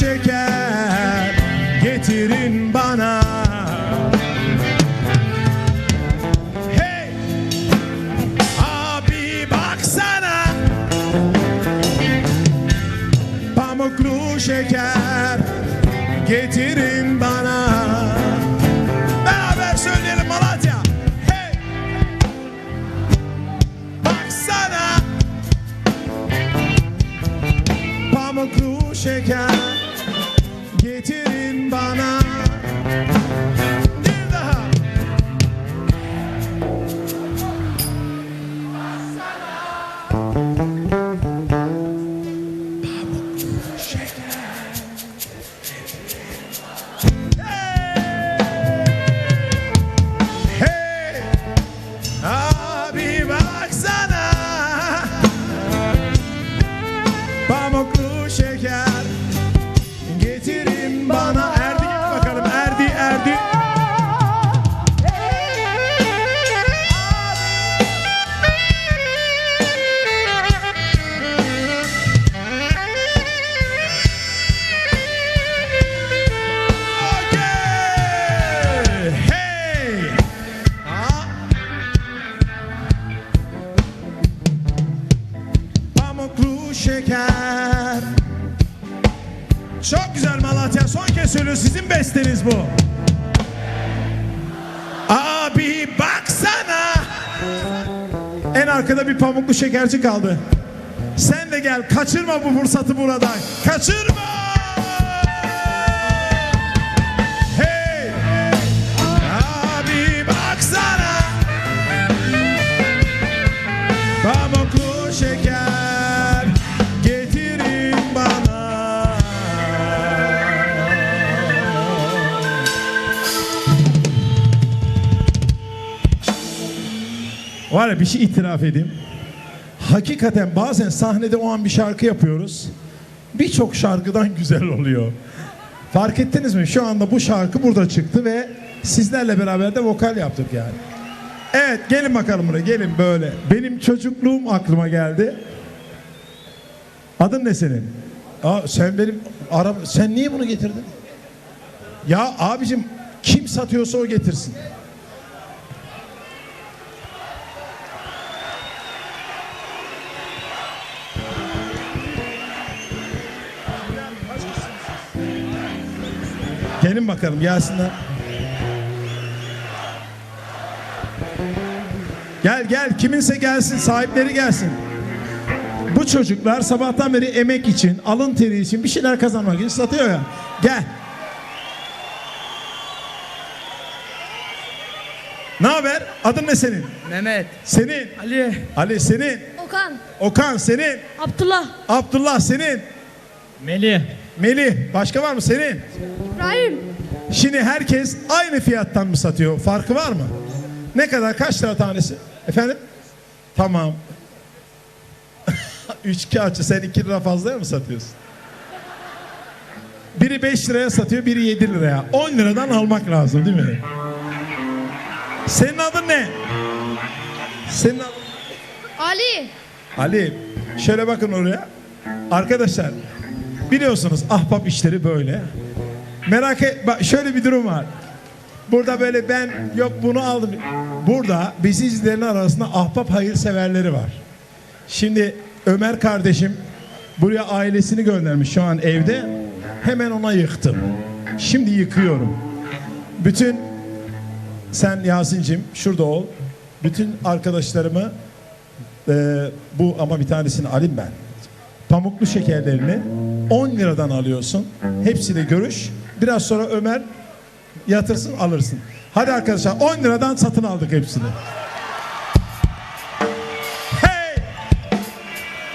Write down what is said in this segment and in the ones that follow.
şeker getirin bana. Hey! Abi baksana. Pamuklu şeker getirin bana. Beraber söyleyelim Malatya? Hey! Baksana. Pamuklu şeker getirin bana şeker. Çok güzel Malatya son kez söylüyor sizin besteniz bu. Abi baksana. En arkada bir pamuklu şekerci kaldı. Sen de gel kaçırma bu fırsatı buradan Kaçırma Var ya bir şey itiraf edeyim. Hakikaten bazen sahnede o an bir şarkı yapıyoruz. Birçok şarkıdan güzel oluyor. Fark ettiniz mi? Şu anda bu şarkı burada çıktı ve sizlerle beraber de vokal yaptık yani. Evet gelin bakalım buraya gelin böyle. Benim çocukluğum aklıma geldi. Adın ne senin? Aa, sen benim araba sen niye bunu getirdin? Ya abicim kim satıyorsa o getirsin. Gelin bakalım gelsinler. Gel gel kiminse gelsin sahipleri gelsin. Bu çocuklar sabahtan beri emek için, alın teri için bir şeyler kazanmak için satıyor ya. Gel. Ne haber? Adın ne senin? Mehmet, Senin. Ali, Ali senin. Okan, Okan senin. Abdullah, Abdullah senin. Melih, Melih. Başka var mı senin? İbrahim, Şimdi herkes aynı fiyattan mı satıyor? Farkı var mı? Ne kadar? Kaç lira tanesi? Efendim? Tamam. Üç kağıtçı sen iki lira fazlaya mı satıyorsun? Biri 5 liraya satıyor, biri 7 liraya. 10 liradan almak lazım değil mi? Senin adın ne? Senin adın Ali, Ali. Şöyle bakın oraya. Arkadaşlar biliyorsunuz ahbap işleri böyle. Merak et, bak şöyle bir durum var. Burada böyle ben yok bunu aldım. Burada bizi izleyenlerin arasında ahbap hayırseverleri var. Şimdi Ömer kardeşim buraya ailesini göndermiş şu an evde. Hemen ona yıktım. Şimdi yıkıyorum. Bütün sen Yasin'cim şurada ol. Bütün arkadaşlarımı ee, bu ama bir tanesini alayım ben. Pamuklu şekerlerini 10 liradan alıyorsun. Hepsiyle görüş. Biraz sonra Ömer yatırsın alırsın. Hadi arkadaşlar 10 liradan satın aldık hepsini. Hey!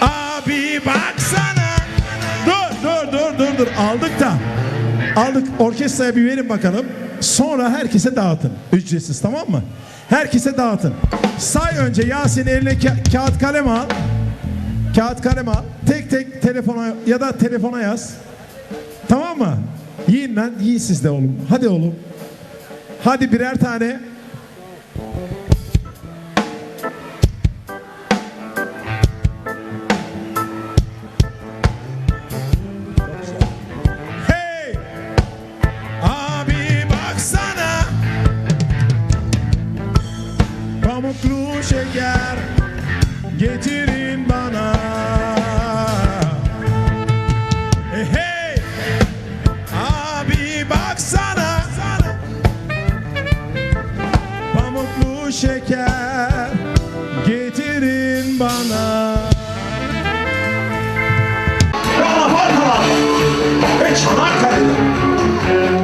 Abi baksana. Dur dur dur dur dur aldık da. Aldık orkestraya bir verin bakalım. Sonra herkese dağıtın. Ücretsiz tamam mı? Herkese dağıtın. Say önce Yasin eline ka- kağıt kalem al. Kağıt kalem al. Tek tek telefona ya da telefona yaz. Tamam mı? Yiyin lan. Yiyin siz de oğlum. Hadi oğlum. Hadi birer tane. pamuklu şeker getirin bana. Şeker getirin bana. Alabalgalar ve Çanakkale'de